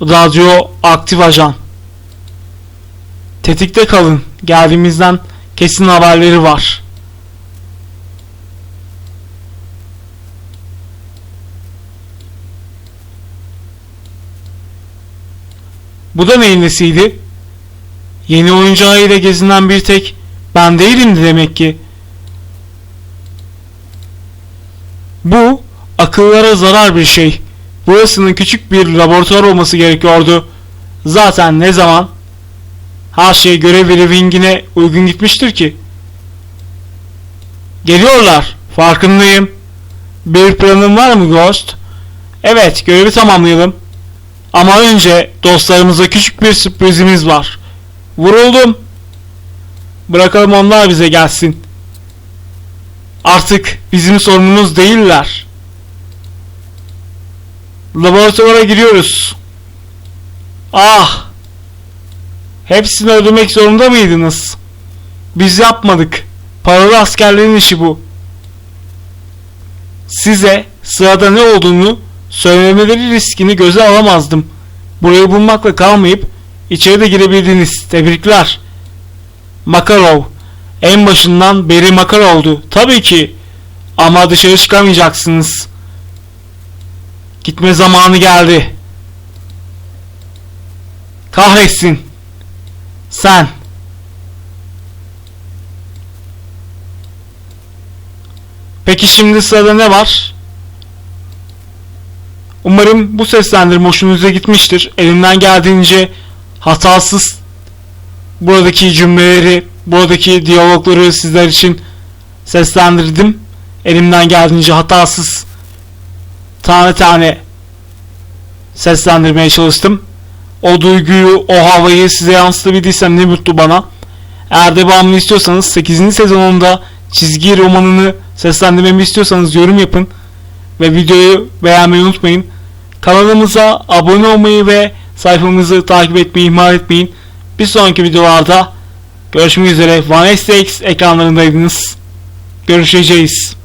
Radyo aktif ajan. Tetikte kalın. Geldiğimizden kesin haberleri var. Bu da neyin nesiydi? Yeni oyuncağıyla gezinen bir tek ben değilimdi demek ki. Bu akıllara zarar bir şey. Burasının küçük bir laboratuvar olması gerekiyordu. Zaten ne zaman her şey görevli Wing'ine uygun gitmiştir ki. Geliyorlar. Farkındayım. Bir planın var mı Ghost? Evet, görevi tamamlayalım. Ama önce dostlarımıza küçük bir sürprizimiz var. Vuruldum. Bırakalım onlar bize gelsin. Artık bizim sorunumuz değiller. Laboratuvara giriyoruz. Ah! Hepsini öldürmek zorunda mıydınız? Biz yapmadık. Paralı askerlerin işi bu. Size sırada ne olduğunu söylemeleri riskini göze alamazdım. Burayı bulmakla kalmayıp içeri de girebildiniz. Tebrikler. Makarov. En başından beri Makarov'du. Tabii ki. Ama dışarı çıkamayacaksınız. Gitme zamanı geldi. Kahretsin. Sen. Peki şimdi sırada ne var? Umarım bu seslendirme hoşunuza gitmiştir. Elimden geldiğince hatasız buradaki cümleleri, buradaki diyalogları sizler için seslendirdim. Elimden geldiğince hatasız tane tane seslendirmeye çalıştım. O duyguyu, o havayı size yansıtabildiysem ne mutlu bana. Eğer devamını istiyorsanız 8. sezonunda çizgi romanını seslendirmemi istiyorsanız yorum yapın. Ve videoyu beğenmeyi unutmayın. Kanalımıza abone olmayı ve sayfamızı takip etmeyi ihmal etmeyin. Bir sonraki videolarda görüşmek üzere. One ekranlarındaydınız. Görüşeceğiz.